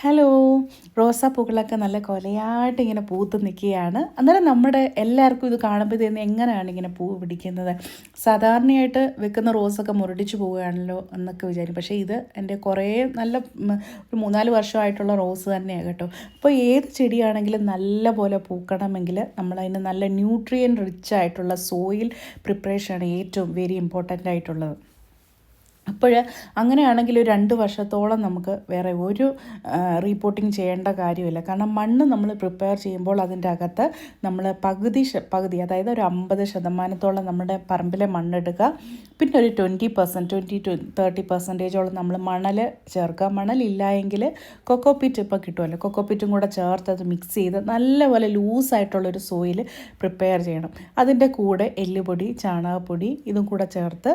Hello. റോസാപ്പൂക്കളൊക്കെ നല്ല കൊലയായിട്ട് ഇങ്ങനെ പൂത്ത് നിൽക്കുകയാണ്. അന്നേരം നമ്മുടെ എല്ലാവർക്കും ഇത് കാണുമ്പോൾ ഇത് എങ്ങനെയാണ് ഇങ്ങനെ പൂ പിടിക്കുന്നത്? സാധാരണയായിട്ട് വെക്കുന്ന റോസൊക്കെ മുരടിച്ച് പോവുകയാണല്ലോ എന്നൊക്കെ വിചാരിക്കും. പക്ഷേ ഇത് എന്റെ കുറേ നല്ല ഒരു മൂന്നാൽ വർഷമായിട്ടുള്ള റോസ് തന്നെയാണ് കേട്ടോ. അപ്പോൾ ഏത് ചെടിയാണെങ്കിലും നല്ല പോലെ പൂക്കണമെങ്കിൽ നമ്മളതിന് നല്ല ന്യൂട്രിയൻ റിച്ച് ആയിട്ടുള്ള സോയിൽ പ്രിപ്പറേഷനാണ് ഏറ്റവും വെരി ഇമ്പോർട്ടന്റ് ആയിട്ടുള്ളത്. അപ്പോൾ അങ്ങനെയാണെങ്കിൽ ഒരു രണ്ട് വർഷത്തോളം നമുക്ക് വേറെ ഒരു റീപ്പോർട്ടിങ് ചെയ്യേണ്ട കാര്യമില്ല. കാരണം മണ്ണ് നമ്മൾ പ്രിപ്പയർ ചെയ്യുമ്പോൾ അതിന്റെ അകത്ത് നമ്മൾ പകുതി പകുതി അതായത് ഒരു അമ്പത് ശതമാനത്തോളം നമ്മുടെ പറമ്പിലെ മണ്ണെടുക്കുക. പിന്നെ ഒരു twenty percent twenty two thirty പെർസെന്റേജോളം നമ്മൾ മണൽ ചേർക്കുക. മണലില്ല എങ്കിൽ കൊക്കോപ്പിറ്റ് ഇപ്പോൾ കിട്ടുമല്ലോ. കൊക്കോപ്പിറ്റും കൂടെ ചേർത്ത് അത് മിക്സ് ചെയ്ത് നല്ലപോലെ ലൂസായിട്ടുള്ളൊരു സോയിൽ പ്രിപ്പയർ ചെയ്യണം. അതിന്റെ കൂടെ എല്ലുപൊടി ചാണകപ്പൊടി ഇതും കൂടെ ചേർത്ത്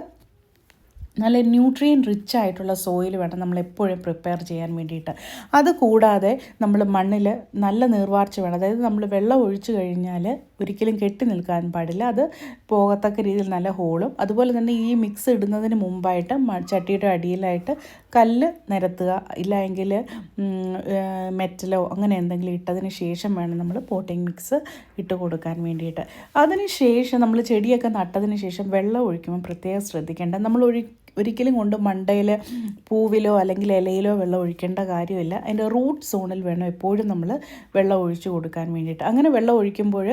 നല്ല ന്യൂട്രിയൻ റിച്ച് ആയിട്ടുള്ള സോയിൽ വേണം നമ്മൾ എപ്പോഴും പ്രിപ്പയർ ചെയ്യാൻ വേണ്ടിയിട്ട്. അതുകൂടാതെ നമ്മൾ മണ്ണിൽ നല്ല നീർവാർച്ച വേണം. അതായത് നമ്മൾ വെള്ളം ഒഴിച്ചു കഴിഞ്ഞാൽ ഒരിക്കലും കെട്ടി നിൽക്കാൻ പാടില്ല. അത് പോകത്തക്ക രീതിയിൽ നല്ല ഹോളും അതുപോലെ തന്നെ ഈ മിക്സ് ഇടുന്നതിന് മുമ്പായിട്ട് ചട്ടിയുടെ അടിയിലായിട്ട് കല്ല് നിരത്തുക. ഇല്ലെങ്കിൽ മെറ്റലോ അങ്ങനെ എന്തെങ്കിലും ഇട്ടതിന് ശേഷം വേണം നമ്മൾ പോട്ടിംഗ് മിക്സ് ഇട്ട് കൊടുക്കാൻ വേണ്ടിയിട്ട്. അതിന് ശേഷം നമ്മൾ ചെടിയൊക്കെ നട്ടതിന് ശേഷം വെള്ളം ഒഴിക്കുമ്പോൾ പ്രത്യേകം ശ്രദ്ധിക്കേണ്ട. നമ്മൾ ഒഴി ഒരിക്കലും കൊണ്ട് മണ്ടയിൽ പൂവിലോ അല്ലെങ്കിൽ ഇലയിലോ വെള്ളം ഒഴിക്കേണ്ട കാര്യമില്ല. അതിന്റെ റൂട്ട് സോണിൽ വേണം എപ്പോഴും നമ്മൾ വെള്ളം ഒഴിച്ചു കൊടുക്കാൻ വേണ്ടിയിട്ട്. അങ്ങനെ വെള്ളം ഒഴിക്കുമ്പോൾ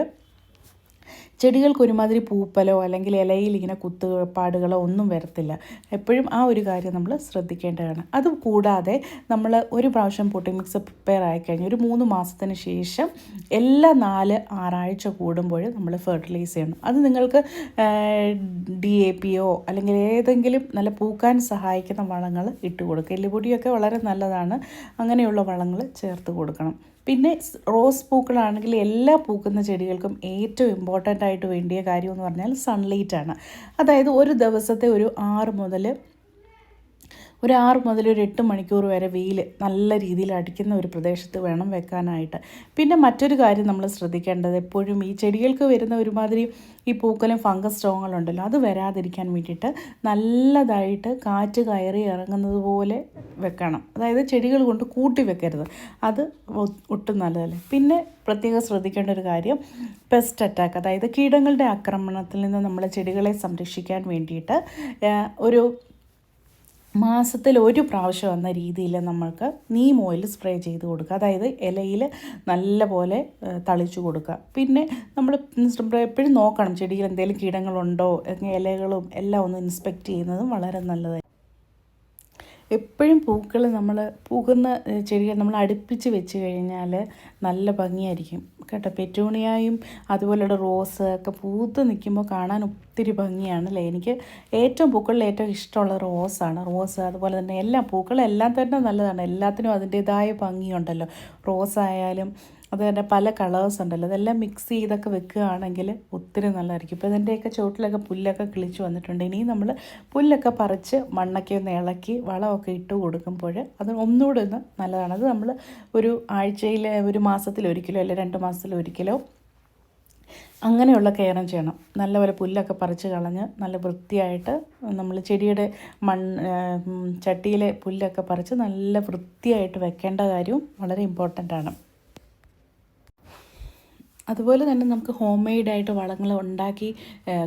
ചെടികൾക്ക് ഒരുമാതിരി പൂപ്പലോ അല്ലെങ്കിൽ ഇലയിൽ ഇങ്ങനെ കുത്തുപാടുകളോ ഒന്നും വരത്തില്ല. എപ്പോഴും ആ ഒരു കാര്യം നമ്മൾ ശ്രദ്ധിക്കേണ്ടതാണ്. അത് കൂടാതെ നമ്മൾ ഒരു പ്രാവശ്യം പൊട്ടിംഗ് മിക്സ് പ്രിപ്പയർ ആയിക്കഴിഞ്ഞ് ഒരു മൂന്ന് മാസത്തിന് ശേഷം എല്ലാ നാല് ആറാഴ്ച കൂടുമ്പോൾ നമ്മൾ ഫെർട്ടിലൈസ് ചെയ്യണം. അത് നിങ്ങൾക്ക് ഡി എ പിയോ അല്ലെങ്കിൽ ഏതെങ്കിലും നല്ല പൂക്കാൻ സഹായിക്കുന്ന വളങ്ങൾ ഇട്ട് കൊടുക്കുക. എല്ലുപൊടിയൊക്കെ വളരെ നല്ലതാണ്. അങ്ങനെയുള്ള വളങ്ങൾ ചേർത്ത് കൊടുക്കണം. പിന്നെ റോസ് പൂക്കളാണെങ്കിൽ എല്ലാ പൂക്കുന്ന ചെടികൾക്കും ഏറ്റവും ഇമ്പോർട്ടന്റ് ആയിട്ട് വേണ്ടിയ കാര്യം എന്ന് പറഞ്ഞാൽ സൺലൈറ്റാണ് അതായത് ഒരു ദിവസത്തെ ഒരു ആറ് മുതൽ ഒരു ആറ് മുതൽ ഒരു എട്ട് മണിക്കൂർ വരെ വെയിൽ നല്ല രീതിയിൽ അടിക്കുന്ന ഒരു പ്രദേശത്ത് വേണം വെക്കാനായിട്ട്. പിന്നെ മറ്റൊരു കാര്യം നമ്മൾ ശ്രദ്ധിക്കേണ്ടത് എപ്പോഴും ഈ ചെടികൾക്ക് വരുന്ന ഒരുമാതിരി ഈ പൂക്കലും ഫംഗസ് രോഗങ്ങളുണ്ടല്ലോ അത് വരാതിരിക്കാൻ വേണ്ടിയിട്ട് നല്ലതായിട്ട് കാറ്റ് കയറി ഇറങ്ങുന്നത് പോലെ വെക്കണം. അതായത് ചെടികൾ കൊണ്ട് കൂട്ടി വെക്കരുത്. അത് ഒട്ടും നല്ലതല്ല. പിന്നെ പ്രത്യേകം ശ്രദ്ധിക്കേണ്ട ഒരു കാര്യം പെസ്റ്റ് അറ്റാക്ക് അതായത് കീടങ്ങളുടെ ആക്രമണത്തിൽ നിന്ന് നമ്മളെ ചെടികളെ സംരക്ഷിക്കാൻ വേണ്ടിയിട്ട് ഒരു മാസത്തിൽ ഒരു പ്രാവശ്യം എന്ന രീതിയിൽ നമ്മൾക്ക് നീം ഓയിൽ സ്പ്രേ ചെയ്ത് കൊടുക്കുക. അതായത് ഇലയിൽ നല്ലപോലെ തളിച്ചു കൊടുക്കുക. പിന്നെ നമ്മൾ എപ്പോഴും നോക്കണം. ചെടിയിൽ എന്തെങ്കിലും കീടങ്ങളുണ്ടോ? ഇലകളും എല്ലാം ഒന്ന് ഇൻസ്പെക്റ്റ് ചെയ്യുന്നതും വളരെ നല്ലതായിരിക്കും എപ്പോഴും പൂക്കൾ നമ്മൾ പൂക്കുന്ന ചെടികൾ നമ്മൾ അടുപ്പിച്ച് വെച്ച് കഴിഞ്ഞാൽ നല്ല ഭംഗിയായിരിക്കും. കേട്ടോ പെറ്റൂണിയായും അതുപോലെയുള്ള റോസ് ഒക്കെ പൂത്ത് നിൽക്കുമ്പോൾ കാണാൻ ഒത്തിരി ഭംഗിയാണ് അല്ലേ? എനിക്ക് ഏറ്റവും പൂക്കളിൽ ഏറ്റവും ഇഷ്ടമുള്ള റോസാണ് റോസ് അതുപോലെ തന്നെ എല്ലാം പൂക്കളെല്ലാം തന്നെ നല്ലതാണ്. എല്ലാത്തിനും അതിന്റേതായ ഭംഗിയുണ്ടല്ലോ. റോസ് ആയാലും അത് തന്നെ പല കളേഴ്സ് ഉണ്ടല്ലോ. അതെല്ലാം മിക്സ് ചെയ്തൊക്കെ വെക്കുകയാണെങ്കിൽ ഒത്തിരി നല്ലതായിരിക്കും. ഇപ്പോൾ ഇതിന്റെയൊക്കെ ചുവട്ടിലൊക്കെ പുല്ലൊക്കെ കിളിച്ച് വന്നിട്ടുണ്ട്. ഇനി നമ്മൾ പുല്ലൊക്കെ പറിച്ച് മണ്ണൊക്കെ ഒന്ന് ഇളക്കി വളമൊക്കെ ഇട്ട് കൊടുക്കുമ്പോൾ അത് ഒന്നുകൂടെ ഒന്ന് നല്ലതാണ്. അത് നമ്മൾ ഒരു ആഴ്ചയിൽ ഒരു മാസത്തിലൊരിക്കലോ അല്ലെങ്കിൽ രണ്ട് മാസത്തിലൊരിക്കലോ അങ്ങനെയുള്ള കെയറും ചെയ്യണം. നല്ലപോലെ പുല്ലൊക്കെ പറിച്ച് കളഞ്ഞ് നല്ല വൃത്തിയായിട്ട് നമ്മൾ ചെടിയുടെ മണ്ണ് ചട്ടിയിലെ പുല്ലൊക്കെ പറിച്ച് നല്ല വൃത്തിയായിട്ട് വെക്കേണ്ട കാര്യവും വളരെ ഇമ്പോർട്ടന്റ് ആണ്. അതുപോലെ തന്നെ നമുക്ക് ഹോം മെയ്ഡായിട്ട് വളങ്ങൾ ഉണ്ടാക്കി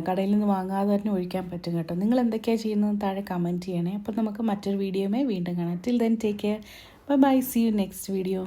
കടയിൽ നിന്ന് വാങ്ങാതെ തന്നെ ഒഴിക്കാൻ പറ്റും കേട്ടോ. നിങ്ങൾ എന്തൊക്കെയാണ് ചെയ്യുന്നത് താഴെ കമന്റ് ചെയ്യണേ. അപ്പോൾ നമുക്ക് മറ്റൊരു വീഡിയോമേ വീണ്ടും കാണാം. Till then take care bye bye see you next video